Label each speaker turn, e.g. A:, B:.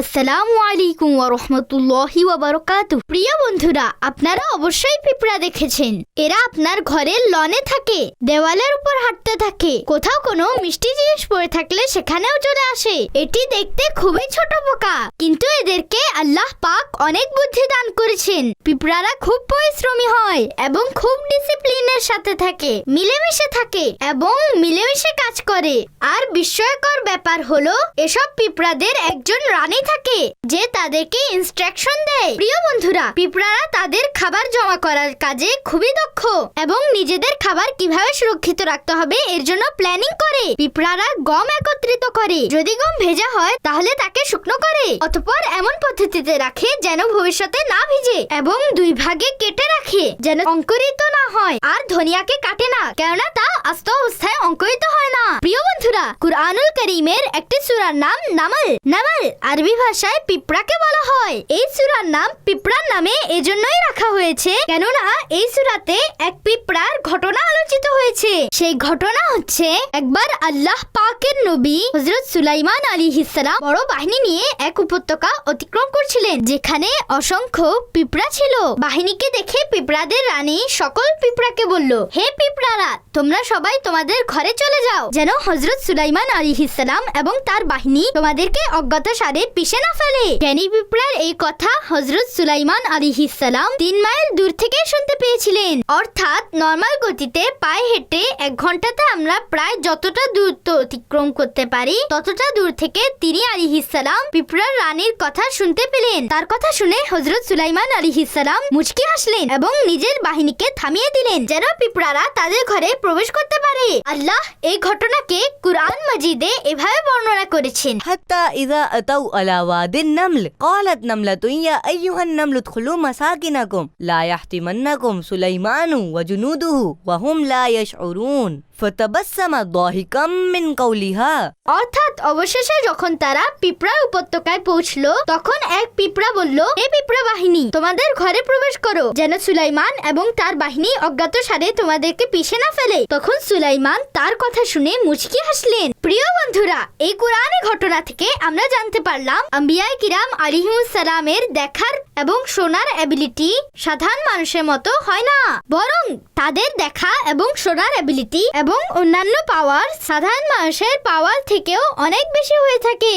A: আসসালামু আলাইকুম ওরহমতুল্লাহি ওয়াবারকাতু প্রিয় বন্ধুরা, আপনারা অবশ্যই পিঁপড়া দেখেছেন। এরা আপনার ঘরের লনে থাকে, দেওয়ালের উপর হাঁটতে থাকে। কোথাও কোনো মিষ্টি জিনিস পড়ে থাকলে সেখানেও চলে আসে। এটি দেখতে খুবই ছোট পোকা, কিন্তু এদেরকে আল্লাহ পাক অনেক বুদ্ধি দান করেছেন। পিঁপড়ারা খুব পরিশ্রমী হয় এবং খুব ডিসিপ্লিনের সাথে থাকে, মিলেমিশে থাকে এবং মিলেমিশে কাজ করে। আর বিস্ময়কর ব্যাপার হলো, এসব পিঁপড়াদের একজন রানী থাকে, যে তাদেরকে ইনস্ট্রাকশন দেয়। প্রিয় বন্ধুরা, পিঁপড়ারা তাদের খাবার জমা করার কাজে খুবই দক্ষ এবং নিজেদের খাবার কীভাবে সুরক্ষিত রাখতে হবে, এর জন্য প্ল্যানিং করে। পিঁপড়ারা গম একত্রিত করে। যদি গম ভেজা হয়, তাহলে তাকে শুকনো করে। অতঃপর এমন পদ্ধতিতে রাখে যেন ভবিষ্যতে না ভিজে এবং দুই ভাগে কেটে রাখে, যেন অঙ্কুরিত না হয় আর ধনিয়াকে কাটে না, কেননা তা আস্ত অবস্থায় অঙ্কুরিত হয় না। প্রিয় বন্ধুরা, কুরআনুল করিমের একটি সূরার নাম নামাল। নামাল, আরবি ভাষায় পিঁপড়াকে বলা হয়। এই সুরার নাম পিঁপড়ার নামে এজন্যই রাখা হয়েছে। কেননা, এই সুরাতে এক হয়েছে? সেই ঘটনা হচ্ছে একবার আল্লাহ পাকের নবী হজরত সুলাইমান আলাইহিসসালাম বড় বাহিনী নিয়ে এক উপত্যকা অতিক্রম করছিলেন, যেখানে অসংখ্য পিঁপড়া ছিল। বাহিনীকে দেখে পিঁপড়াদের রানী সকল পিঁপড়াকে বলল, হে পিঁপড়ারা, তোমরা সবাই তোমাদের ঘরে চলে যাও। যেন হজরত সুলাইমান আলাইহিসসালাম এবং তার বাহিনী তোমাদেরকে অজ্ঞাত সারে পিষে না ফেলে। জ্ঞানী পিঁপড়ার এই কথা হজরত সুলাইমান আলাইহিসসালাম তিন মাইল দূর থেকে শুনতে পেয়েছিলেন। অর্থাৎ নর্মাল গতিতে পায়ে হেঁটে এক ঘন্টাতে আমরা প্রায় যতটা দূরত্ব অতিক্রম করতে পারি, ততটা দূর থেকে তিনি আলিহিসাল্লাম পিঁপড়ার রানীর কথা শুনতে পেলেন। তার কথা শুনে হজরত সুলাইমান আলিহিসাল্লাম মুচকি হাসলেন এবং নিজের বাহিনীকে থামিয়ে দিলেন, যেন পিঁপড়ারা তাদের ঘরে প্রবেশ করতে পারে। আল্লাহ এই ঘটনাকে কুরআন মাজিদে এভাবে বর্ণনা করেছেন
B: حتى إذا أتوا على واد النمل قالت نملة يا أيها النمل ادخلوا مساكنكم لا يحتمنكم سليمان وجنوده وهم لا يشعرون ফতাবাসামা দহিকাম মিন
A: অর্থাৎ অবশেষে যখন তারা পিঁপড়া উপত্যকায় পৌঁছলো, তখন এক পিঁপড়া বলল, হে পিঁপড়া বাহিনী, তোমাদের ঘরে প্রবেশ করো। যেন সুলাইমান এবং তার বাহিনী অজ্ঞাত সারে তোমাদেরকে পিষে না ফেলে। তখন সুলাইমান তার কথা শুনে মুচকি হাসলেন। প্রিয় বন্ধুরা, এই কোরআনে ঘটনা থেকে আমরা জানতে পারলাম, আম্বিয়াই কিরাম সালামের দেখার এবং শোনার অ্যাবিলিটি সাধারণ মানুষের মতো হয় না। বরং তাদের দেখা এবং শোনার অ্যাবিলিটি এবং অন্যান্য পাওয়ার সাধারণ মানুষের পাওয়ার থেকেও অনেক বেশি হয়ে থাকে।